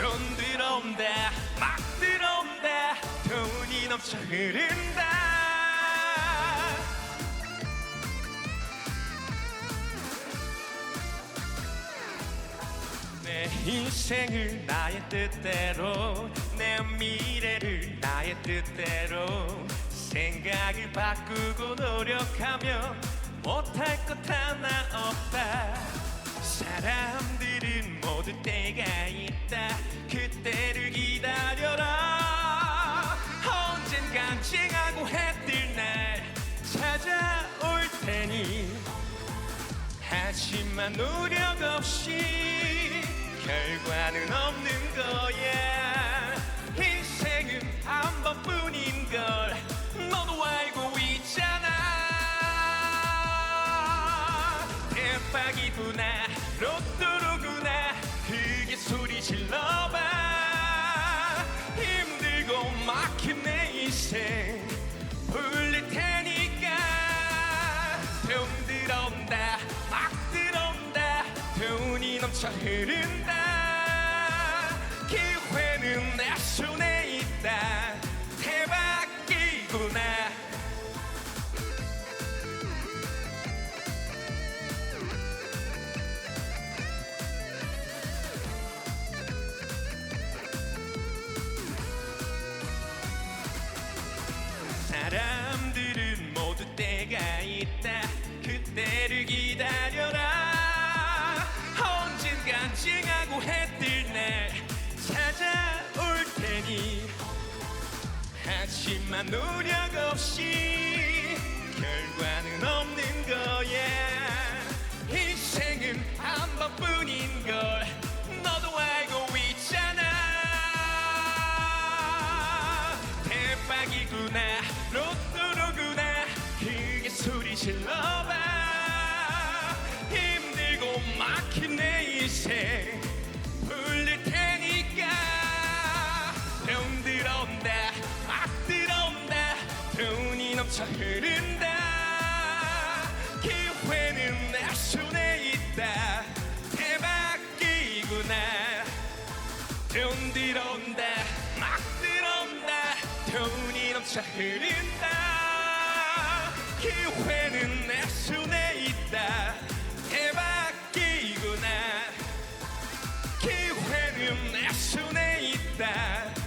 돈 들어온다 막 들어온다 돈이 넘쳐 흐른다. 내 인생을 나의 뜻대로 내 미래를 나의 뜻대로 생각을 바꾸고 노력하면 못할 것 하나 없다. 사람들은 모두 때가 쨍하고 해뜰 날 찾아올 테니. 하지만 노력 없이 결과는 없는 거야. 인생은 한 번뿐인 걸 너도 알고 있잖아. 대박이구나 로또 인생 불릴 테니까. 돈 들어온다 막 들어온다. 돈이 넘쳐 흐른다 사람들은 모두 때가 있다. 그때를 기다려라. 언젠간 찡하고 해뜰 날 찾아올 테니. 하지만 노력 없이 결과는 없는 거야. 인생은 한 번뿐인 걸 너도 알고 있잖아. 대박이구나 질러봐. 힘들고 막힌 내 인생 불릴 테니까. 돈 들어온다 막 들어온다. 돈이 넘쳐 흐른다. 기회는 내 손에 있다. 대박이구나. 돈 들어온다 막 들어온다. 돈이 넘쳐 흐른다 기회는 내 손에 있다. 대박이구나. 기회는 내 손에 있다.